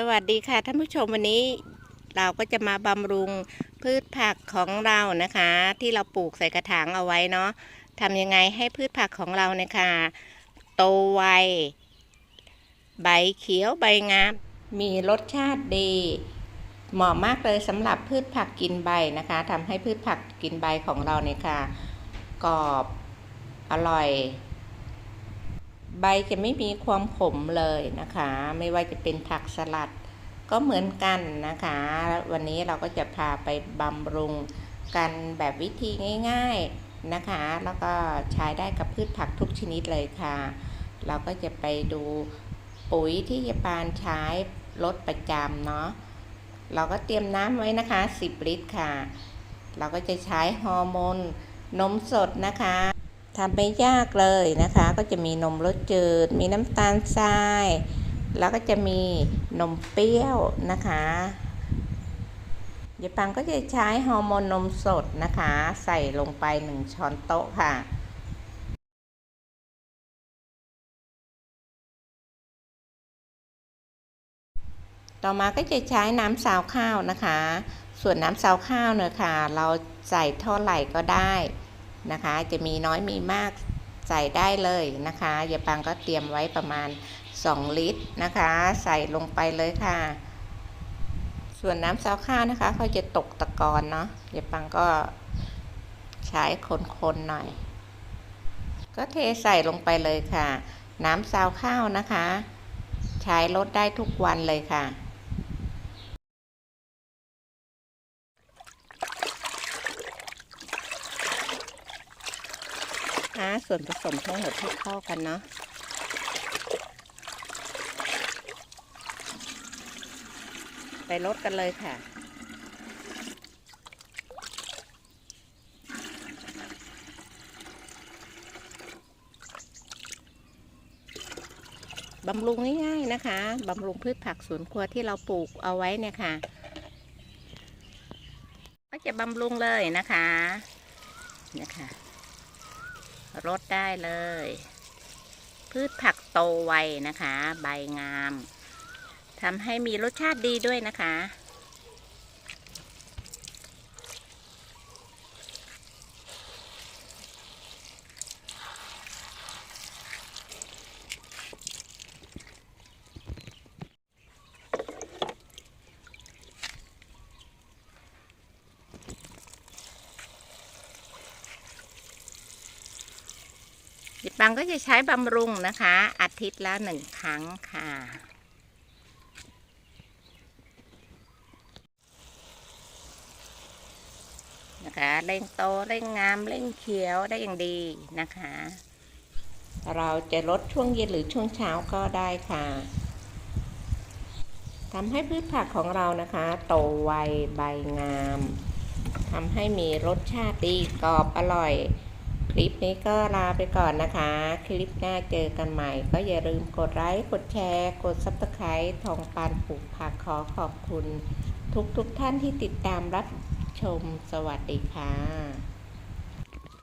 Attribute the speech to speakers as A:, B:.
A: สวัสดีค่ะท่านผู้ชมวันนี้เราก็จะมาบำรุงพืชผักของเรานะคะ ที่เราปลูกใส่กระถางเอาไว้เนาะทำยังไงให้พืชผักของเราเนี่ยค่ะโตไวใบเขียวใบงาม มีรสชาติดี เหมาะมากเลยสำหรับพืชผักกินใบนะคะทำให้พืชผักกินใบของเราเนี่ยค่ะกรอบอร่อย ใบจะไม่มีความขมเลยนะคะ ไม่ว่าจะเป็นผักสลัด ก็เหมือนกันนะคะ วันนี้เราก็จะพาไปบำรุงกันแบบวิธีง่าย ๆนะคะ แล้วก็ใช้ได้กับพืชผักทุกชนิดเลยค่ะ เราก็จะไปดูปุ๋ยที่ยาปานใช้ลดประจำเนาะเราก็เตรียมน้ำไว้นะคะ 10 ลิตรค่ะ เราก็จะใช้ฮอร์โมนนมสดนะคะ ทำไม่ยากเลยนะคะ ก็จะมีนมรสจืด มีน้ำตาลทราย แล้วก็จะมีนมเปรี้ยวนะคะยายปังก็จะใช้ฮอร์โมนนมสดนะคะ ใส่ลงไป 1 ช้อนโต๊ะค่ะต่อมาก็จะใช้น้ำซาวข้าวนะคะ ส่วนน้ำซาวข้าวเนี่ยค่ะ เราใส่เท่าไหร่ก็ได้ นะคะ จะมีน้อยมีมากใส่ได้เลยนะคะยายปังก็เตรียมไว้ประมาณ 2 ลิตรนะคะ ใส่ลงไปเลยค่ะ ส่วนน้ำซาวข้าวนะคะเขาจะตกตะกอนเนาะยายปังก็ใช้คนๆหน่อย ก็เทใส่ลงไปเลยค่ะ น้ำซาวข้าวนะคะ ใช้ลดได้ทุกวันเลยค่ะ หาส่วนผสมทั้งหมดให้เข้ากันเนาะไปลดกันเลยค่ะ บำรุงง่ายๆนะคะ บำรุงพืชผักสวนครัวที่เราปลูกเอาไว้เนี่ยค่ะ ก็จะบำรุงเลยนะคะเนี่ยค่ะ รดได้เลย พืชผักโตไวนะคะ ใบงามทำให้มีรสชาติดีด้วยนะคะ ดิปังก็จะใช้บำรุงนะคะ อาทิตย์ละหนึ่งครั้งค่ะนะคะเร่งโตเร่งงามเร่งเขียวได้อย่างดีนะคะ เราจะลดช่วงเย็นหรือช่วงเช้าก็ได้ค่ะทำให้พืชผักของเรานะคะ โตไวใบงามทำให้มีรสชาติดีกรอบอร่อย ลิปนี้ก็ลาไปก่อนนะคะ คลิปหน้าเจอกันใหม่ ก็อย่าลืมกดไลค์กดแชร์ กดซับสไครต์ทองปานผูกผักขอขอบคุณ ทุกทุกท่านที่ติดตามรับชมสวัสดีค่ะ